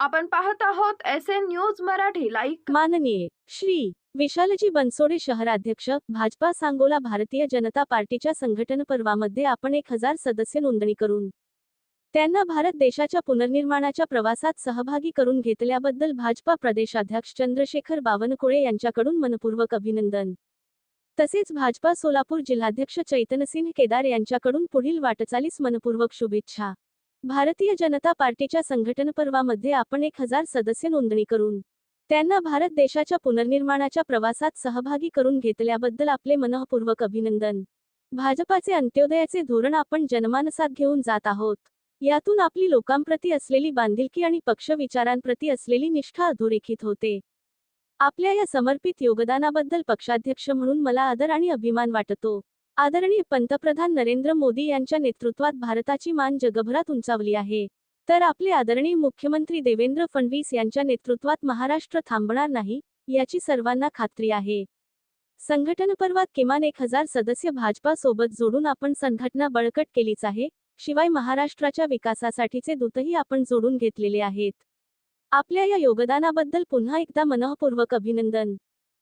आपण पाहत आहोत S N news Marathi like माननीय श्री विशालजी बनसोडे शहराध्यक्ष भाजपा सांगोला भारतीय जनता पार्टीच्या संघटन पर्वामध्ये आपण एक हजार सदस्य नोंदणी करून त्यांना भारत देशाच्या पुनर्निर्माणाच्या प्रवासात सहभागी करून घेतल्याबद्दल भाजपा प्रदेशाध्यक्ष चंद्रशेखर बावनकुळे यांच्याकडून मनपूर्वक अभिनंदन. तसेच भाजपा सोलापूर जिल्हाध्यक्ष चैतनसिंह केदार यांच्याकडून पुढील वाटचालीस मनपूर्वक शुभेच्छा. भारतीय जनता पार्टीच्या संघटन पर्वामध्ये आपण एक हजार सदस्य नोंदणी करून त्यांना भारत देशाच्या पुनर्निर्माणाच्या प्रवासात सहभागी करून घेतल्याबद्दल आपले मनःपूर्वक अभिनंदन. भाजपाचे अंत्योदयाचे धोरण आपण जनमानसात घेऊन जात आहोत. यातून आपली लोकांप्रती असलेली बांधिलकी आणि पक्ष विचारांप्रती असलेली निष्ठा अधोरेखित होते. आपल्या या समर्पित योगदानाबद्दल पक्षाध्यक्ष म्हणून मला आदर आणि अभिमान वाटतो. आदरणीय पंतप्रधान नरेंद्र मोदी यांच्या नेतृत्वात भारताची मान जगभरात उंचावली आहे. तर आपले आदरणीय मुख्यमंत्री देवेंद्र फडणवीस यांच्या नेतृत्वात महाराष्ट्र थांबणार नाही याची सर्वांना खात्री आहे. संघटन पर्वात किमान एक हजार सदस्य भाजपा सोबत जोडून आपण संघटना बळकट केलीच आहे शिवाय महाराष्ट्राच्या विकासासाठीचे दूतही आपण जोडून घेतलेले आहेत. आपल्या या योगदानाबद्दल पुन्हा एकदा मनःपूर्वक अभिनंदन.